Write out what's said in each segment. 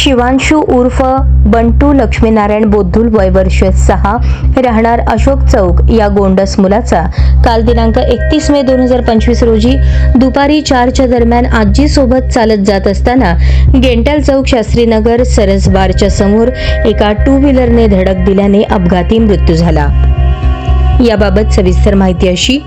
शिवांशू उर्फ बंटू लक्ष्मीनारायण बोद्धुल वय वर्ष सहा राहणार अशोक चौक या गोंडस मुलाचा. काल दिनांक एकतीस मे दोन हजार पंचवीस रोजी दुपारी चारच्या दरम्यान आजीसोबत चालत जात असताना गेंटल चौक शास्त्रीनगर सरसबारच्या समोर एका टू व्हीलरने धडक दिल्याने अपघाती मृत्यू झाला. याबाबत सविस्तर माहिती अशी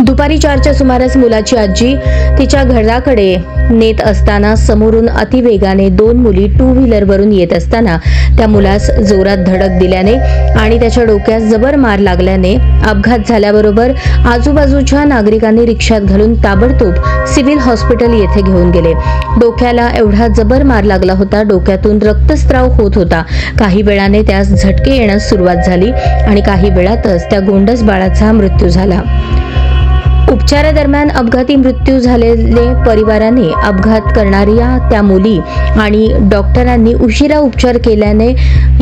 दुपारी चारच्या सुमारास मुलाची आजी तिच्या घराकडे नेत असताना समोरून अतिवेगाने दोन मुली टू व्हीलरवरून येत असताना त्या मुलास जोरात धडक दिल्याने आणि त्याच्या डोक्यास जबर मार लागल्याने अपघात झाल्याबरोबर आजूबाजूच्या नागरिकांनी रिक्षात घालून ताबडतोब सिव्हिल हॉस्पिटल येथे घेऊन गेले. डोक्याला एवढा जबर मार लागला होता डोक्यातून रक्तस्त्राव होत होता. काही वेळाने त्यास झटके येण्यास सुरुवात झाली आणि काही वेळातच त्या गोंडस बाळाचा मृत्यू झाला. उपचारादरम्यान अपघाती मृत्यू झालेले परिवाराने अपघात करणाऱ्या त्या मुली आणि डॉक्टरांनी उशिरा उपचार केल्याने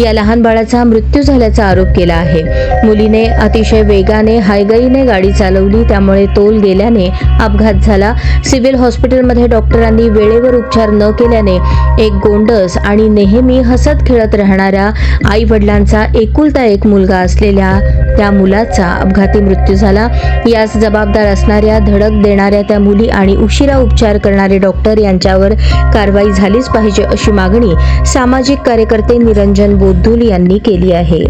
या लहान बाळाचा मृत्यू झाल्याचा आरोप केला आहे. मुलीने अतिशय वेगाने हायगाईने गाडी चालवली त्यामुळे तोल गेल्याने अपघात झाला. सिव्हिल हॉस्पिटलमध्ये डॉक्टरांनी वेळेवर उपचार न केल्याने एक गोंडस आणि नेहमी हसत खेळत राहणाऱ्या आई वडिलांचा एकुलता एक मुलगा असलेल्या त्या मुलाचा अपघाती मृत्यू झाला. यास जबाबदार असणाऱ्या धडक देणाऱ्या त्या मुली आणि उशिरा उपचार करणारे डॉक्टर यांच्यावर कारवाई झालीच पाहिजे अशी मागणी सामाजिक कार्यकर्ते निरंजन बोद्धुल यांनी केली आहे.